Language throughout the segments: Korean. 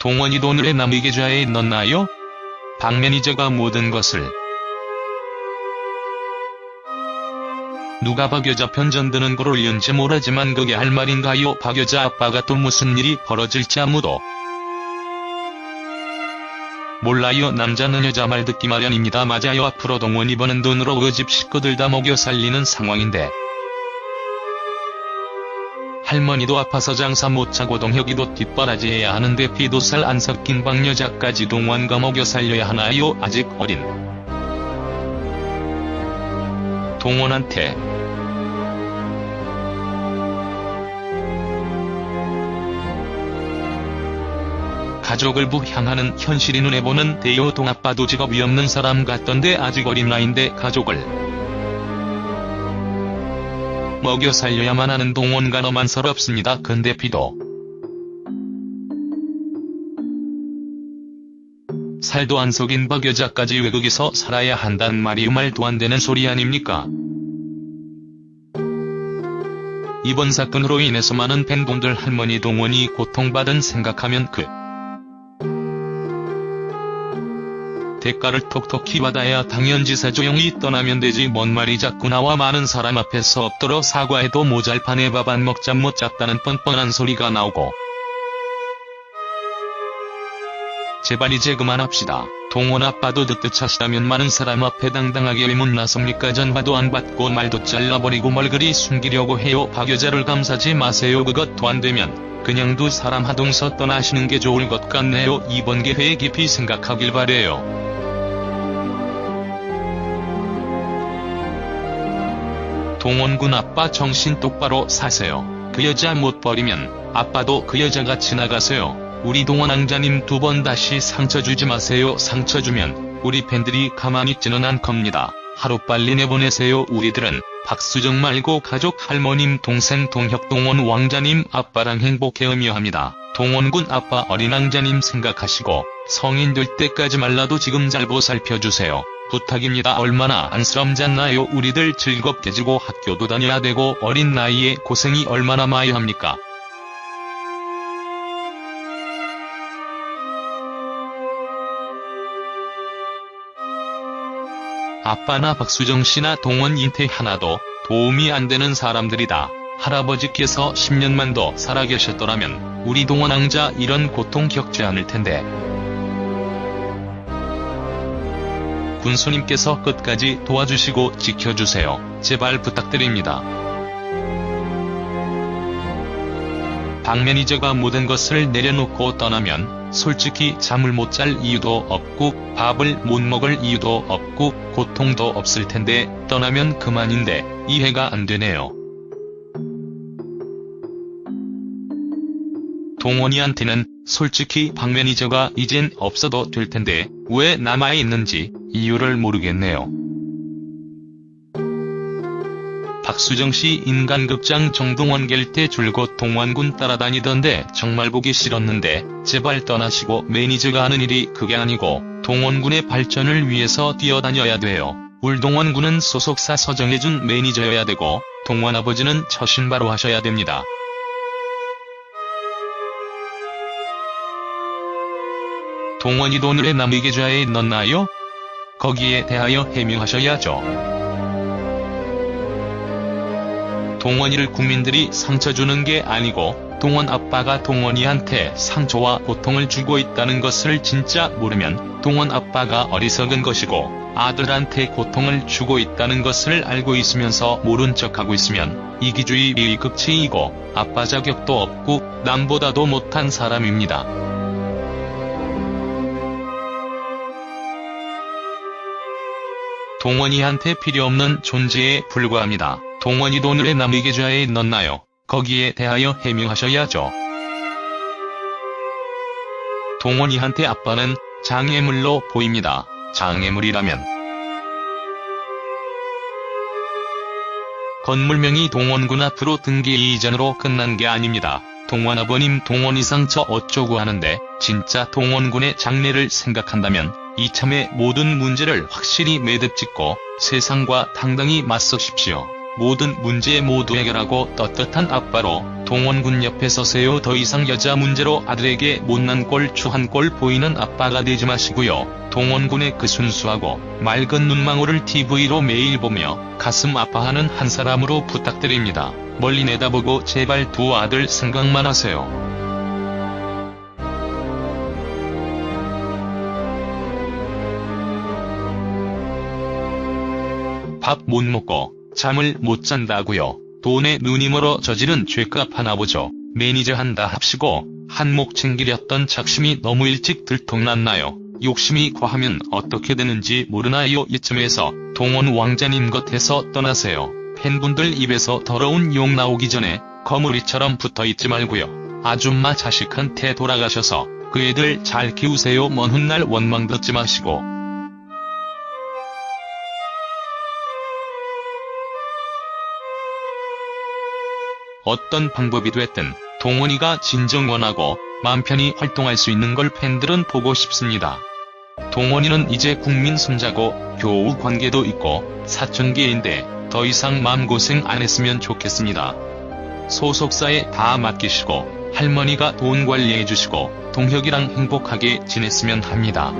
동원이 돈을 남의 계좌에 넣나요? 박 매니저가 모든 것을 누가 박 여자 편전 드는 걸 올렸는지 모르지만 그게 할 말인가요? 박 여자 아빠가 또 무슨 일이 벌어질지 아무도 몰라요. 남자는 여자 말 듣기 마련입니다. 맞아요. 앞으로 동원이 버는 돈으로 그 집 식구들 다 먹여 살리는 상황인데 할머니도 아파서 장사 못하고 동혁이도 뒷바라지해야 하는데 피도 살 안 섞인 방 여자까지 동원과 먹여 살려야 하나요? 아직 어린 동원한테 가족을 부향하는 현실이 눈에 보는 대요 동아빠도 직업이 없는 사람 같던데 아직 어린 나이인데 가족을 먹여 살려야만 하는 동원가 너만 서럽습니다. 근데 비도 살도 안 속인 박 여자까지 외국에서 살아야 한단 말이 말도 안 되는 소리 아닙니까? 이번 사건으로 인해서 많은 팬분들 할머니 동원이 고통받은 생각하면 그 대가를 톡톡히 받아야 당연지사 조용히 떠나면 되지 뭔 말이 자꾸 나와 많은 사람 앞에서 엎드려 사과해도 모잘 판에 밥 안 먹자 못 잤다는 뻔뻔한 소리가 나오고. 제발 이제 그만합시다. 동원 아빠도 듣듯 하시다면 많은 사람 앞에 당당하게 의문 나섭니까? 전화도 안 받고 말도 잘라버리고 뭘 그리 숨기려고 해요? 박 여자를 감사지 마세요. 그것도 안 되면 그냥 두 사람 하동서 떠나시는 게 좋을 것 같네요. 이번 기회에 깊이 생각하길 바래요. 동원군 아빠 정신 똑바로 사세요. 그 여자 못 버리면 아빠도 그 여자가 지나가세요. 우리 동원 앙자님 두 번 다시 상처 주지 마세요. 상처 주면 우리 팬들이 가만히 있지는 않 겁니다. 하루빨리 내보내세요. 우리들은 박수정 말고 가족 할머님 동생 동혁 동원 왕자님 아빠랑 행복해 의미합니다. 동원군 아빠 어린 왕자님 생각하시고 성인 될 때까지 말라도 지금 잘 보살펴주세요. 부탁입니다. 얼마나 안쓰럽잖나요. 우리들 즐겁게 지고 학교도 다녀야 되고 어린 나이에 고생이 얼마나 많이 합니까. 아빠나 박수정 씨나 동원 인태 하나도 도움이 안 되는 사람들이다. 할아버지께서 10년만 더 살아계셨더라면 우리 동원 왕자 이런 고통 겪지 않을 텐데. 군수님께서 끝까지 도와주시고 지켜주세요. 제발 부탁드립니다. 박 매니저가 모든 것을 내려놓고 떠나면 솔직히 잠을 못 잘 이유도 없고 밥을 못 먹을 이유도 없고 고통도 없을 텐데 떠나면 그만인데 이해가 안 되네요. 동원이한테는 솔직히 박 매니저가 이젠 없어도 될 텐데 왜 남아있는지 이유를 모르겠네요. 박수정 씨 인간극장 정동원 갤때 줄곧 동원군 따라다니던데 정말 보기 싫었는데 제발 떠나시고 매니저가 하는 일이 그게 아니고 동원군의 발전을 위해서 뛰어다녀야 돼요. 울동원군은 소속사 서정해준 매니저여야 되고 동원 아버지는 처신바로 하셔야 됩니다. 동원이 돈을 왜 남의 계좌에 넣나요? 거기에 대하여 해명하셔야죠. 동원이를 국민들이 상처 주는 게 아니고 동원 아빠가 동원이한테 상처와 고통을 주고 있다는 것을 진짜 모르면 동원 아빠가 어리석은 것이고 아들한테 고통을 주고 있다는 것을 알고 있으면서 모른 척하고 있으면 이기주의 비극치이고 아빠 자격도 없고 남보다도 못한 사람입니다. 동원이한테 필요 없는 존재에 불과합니다. 동원이 돈을 왜 남의 계좌에 넣나요? 거기에 대하여 해명하셔야죠. 동원이한테 아빠는 장애물로 보입니다. 장애물이라면 건물명이 동원군 앞으로 등기 이전으로 끝난 게 아닙니다. 동원 아버님 동원 이 상처 어쩌고 하는데 진짜 동원군의 장래를 생각한다면 이참에 모든 문제를 확실히 매듭 짓고 세상과 당당히 맞서십시오. 모든 문제 모두 해결하고 떳떳한 아빠로 동원군 옆에 서세요. 더 이상 여자 문제로 아들에게 못난 꼴 추한 꼴 보이는 아빠가 되지 마시고요. 동원군의 그 순수하고 맑은 눈망울을 TV로 매일 보며 가슴 아파하는 한 사람으로 부탁드립니다. 멀리 내다보고 제발 두 아들 생각만 하세요. 밥 못 먹고 잠을 못 잔다고요. 돈에 눈이 멀어 저지른 죄값 하나 보죠. 매니저 한다 합시고 한몫 챙기렸던 작심이 너무 일찍 들통났나요? 욕심이 과하면 어떻게 되는지 모르나요? 이쯤에서 동원 왕자님 겉에서 떠나세요. 팬분들 입에서 더러운 욕 나오기 전에 거물이처럼 붙어있지 말고요. 아줌마 자식한테 돌아가셔서 그 애들 잘 키우세요. 먼 훗날 원망 듣지 마시고 어떤 방법이 됐든 동원이가 진정 원하고 맘 편히 활동할 수 있는 걸 팬들은 보고 싶습니다. 동원이는 이제 국민 손자고 교우 관계도 있고 사촌계인데 더 이상 마음고생 안 했으면 좋겠습니다. 소속사에 다 맡기시고 할머니가 돈 관리해 주시고 동혁이랑 행복하게 지냈으면 합니다.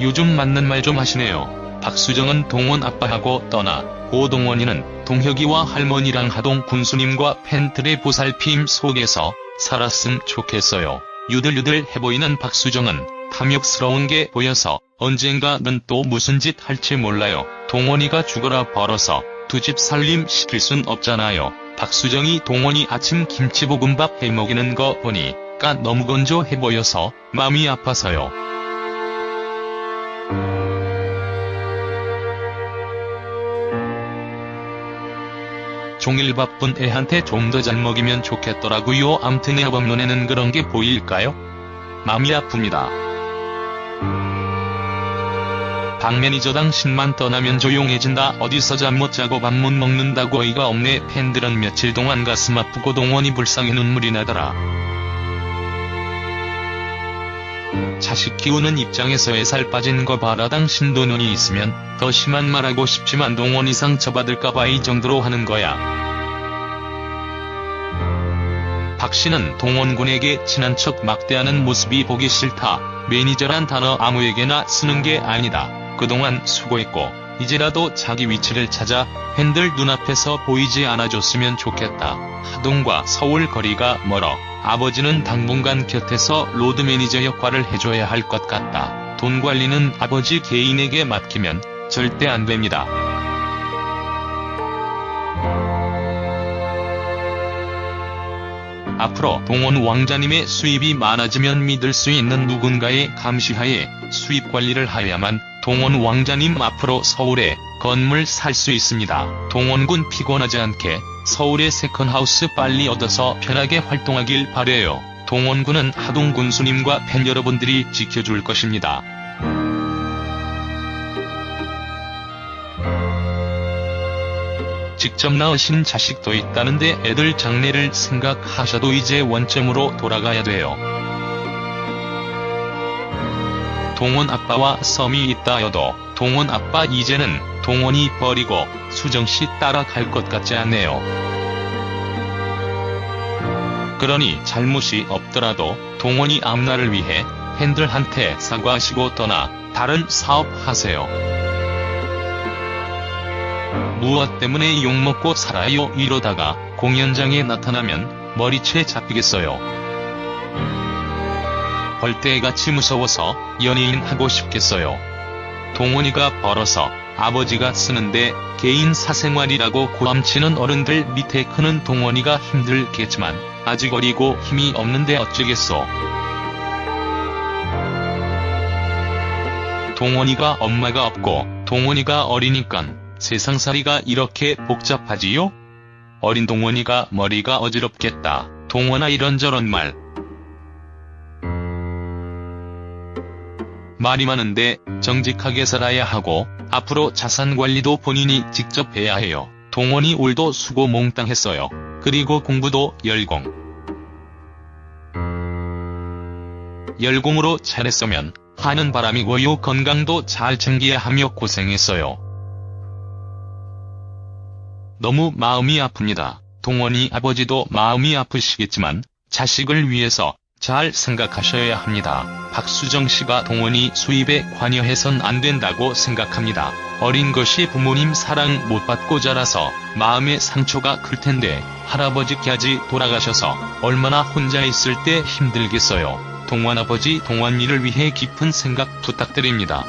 요즘 맞는 말 좀 하시네요. 박수정은 동원 아빠하고 떠나 고동원이는 동혁이와 할머니랑 하동 군수님과 팬들의 보살핌 속에서 살았음 좋겠어요. 유들유들 해보이는 박수정은 탐욕스러운 게 보여서 언젠가는 또 무슨 짓 할지 몰라요. 동원이가 죽어라 벌어서 두 집 살림 시킬 순 없잖아요. 박수정이 동원이 아침 김치볶음밥 해먹이는 거 보니 까 너무 건조해 보여서 마음이 아파서요. 종일 바쁜 애한테 좀 더 잘 먹이면 좋겠더라고요. 암튼 애법 눈에는 그런 게 보일까요? 마음이 아픕니다. 박 매니저 당신만 떠나면 조용해진다. 어디서 잠 못 자고 밥 못 먹는다고 어이가 없네. 팬들은 며칠 동안 가슴 아프고 동원이 불쌍해 눈물이 나더라. 자식 키우는 입장에서 애살 빠진 거 봐라 당신도 눈이 있으면 더 심한 말하고 싶지만 동원이 상처받을까봐 이 정도로 하는 거야. 박 씨는 동원군에게 친한 척 막대하는 모습이 보기 싫다. 매니저란 단어 아무에게나 쓰는 게 아니다. 그동안 수고했고 이제라도 자기 위치를 찾아 팬들 눈앞에서 보이지 않아줬으면 좋겠다. 하동과 서울 거리가 멀어 아버지는 당분간 곁에서 로드 매니저 역할을 해줘야 할 것 같다. 돈 관리는 아버지 개인에게 맡기면 절대 안 됩니다. 앞으로 동원 왕자님의 수입이 많아지면 믿을 수 있는 누군가의 감시하에 수입 관리를 하야만 동원 왕자님 앞으로 서울에 건물 살 수 있습니다. 동원군 피곤하지 않게 서울의 세컨하우스 빨리 얻어서 편하게 활동하길 바래요. 동원군은 하동 군수님과 팬 여러분들이 지켜줄 것입니다. 직접 낳으신 자식도 있다는데 애들 장래를 생각하셔도 이제 원점으로 돌아가야 돼요. 동원 아빠와 썸이 있다여도 동원 아빠 이제는 동원이 버리고 수정씨 따라갈 것 같지 않네요. 그러니 잘못이 없더라도 동원이 앞날을 위해 팬들한테 사과하시고 떠나 다른 사업 하세요. 무엇 때문에 욕먹고 살아요 이러다가 공연장에 나타나면 머리채 잡히겠어요. 벌떼같이 무서워서 연예인 하고 싶겠어요. 동원이가 벌어서 아버지가 쓰는데 개인 사생활이라고 고함치는 어른들 밑에 크는 동원이가 힘들겠지만 아직 어리고 힘이 없는데 어쩌겠소. 동원이가 엄마가 없고 동원이가 어리니깐 세상살이가 이렇게 복잡하지요? 어린 동원이가 머리가 어지럽겠다. 동원아 이런저런 말. 말이 많은데 정직하게 살아야 하고 앞으로 자산 관리도 본인이 직접 해야 해요. 동원이 올도 수고 몽땅 했어요. 그리고 공부도 열공. 열공으로 잘했으면 하는 바람이고요. 건강도 잘 챙겨야 하며 고생했어요. 너무 마음이 아픕니다. 동원이 아버지도 마음이 아프시겠지만 자식을 위해서 잘 생각하셔야 합니다. 박수정 씨가 동원이 수입에 관여해선 안 된다고 생각합니다. 어린 것이 부모님 사랑 못 받고 자라서 마음의 상처가 클 텐데 할아버지까지 돌아가셔서 얼마나 혼자 있을 때 힘들겠어요. 동원 아버지 동원이를 위해 깊은 생각 부탁드립니다.